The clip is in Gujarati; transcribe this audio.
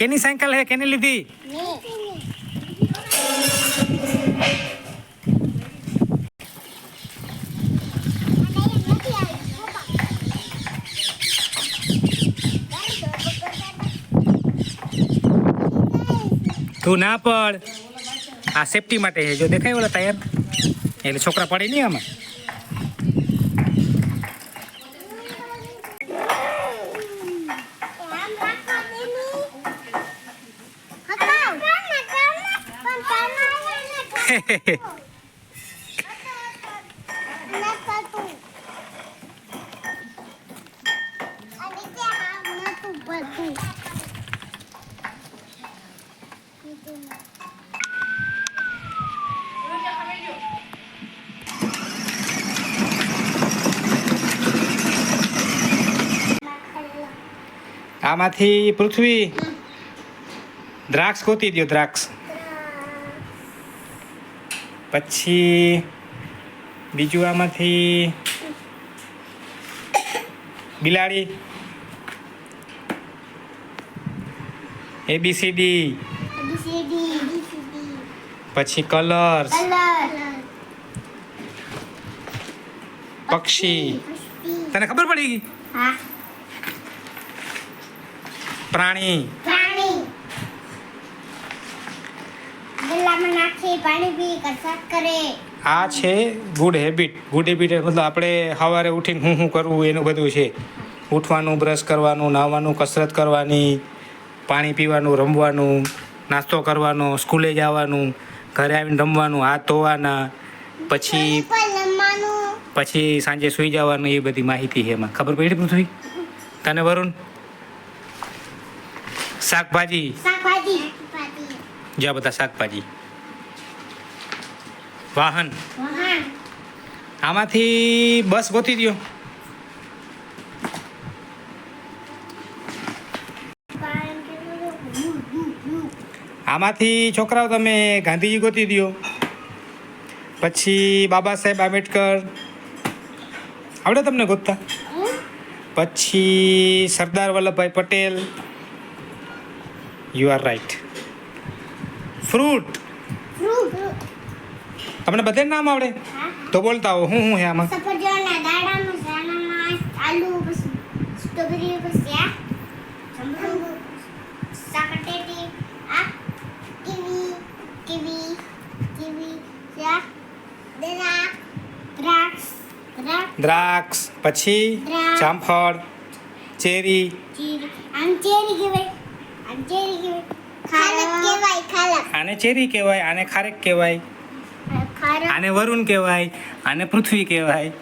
કેની સાયકલ હે? કેની લીધી? તું ના પડ. આ સેફટી માટે જો દેખાય ઓલા ટાયર એટલે છોકરા પડે નહીં આમાં? આમાંથી પૃથ્વી દ્રાક્ષ ગોતી દ્યો દ્રાક્ષ. પછી બીજું આમાંથી બિલાડી. એબીસીડી પછી કલર્સ. પક્ષી. તને ખબર પડી ગઈ? પ્રાણી. પાણી નાખી પાણી પી કસરત કરે. આ છે ગુડ હેબિટ ગુડ હેબિટ મતલબ આપણે સવારે ઉઠીને હું શું કરવું એનું બધું છે. ઉઠવાનું બ્રશ કરવાનું નાહવાનું કસરત કરવાની પાણી પીવાનું રમવાનું નાસ્તો કરવાનો સ્કૂલે જવાનું ઘરે આવીને રમવાનું હાથ ધોવાના પછી પછી સાંજે સૂઈ જવાનું એ બધી માહિતી છે એમાં. ખબર પડી પૃથ્વી? તને વરુણ? શાકભાજી? શાકભાજી. જ્યાં બધા શાકભાજી. વાહન. આમાંથી બસ ગોતી દ્યો. આમાંથી છોકરાઓ તમે ગાંધીજી ગોતી દ્યો. પછી બાબા સાહેબ આંબેડકર. આવડે તમને ગોતતા? પછી Sardar Vallabhbhai Patel. You are right fruit. તમને બધે નામ આવડે? તો બોલતા હો હું હું હે આમાં? સફરજનના દાડામાં અનાનસ આલુ સ્ટ્રોબેરી પછી આ જમરૂ સાકટેટી આ કીવી કીવી દ્રાક્ષ પછી જામફળ ચેરી. આમ ચેરી કહેવાય આમ ચેરી કહેવાય. આને ચેરી કહેવાય આને ખારેક કહેવાય આને વરુણ કહેવાય આને પૃથ્વી કહેવાય.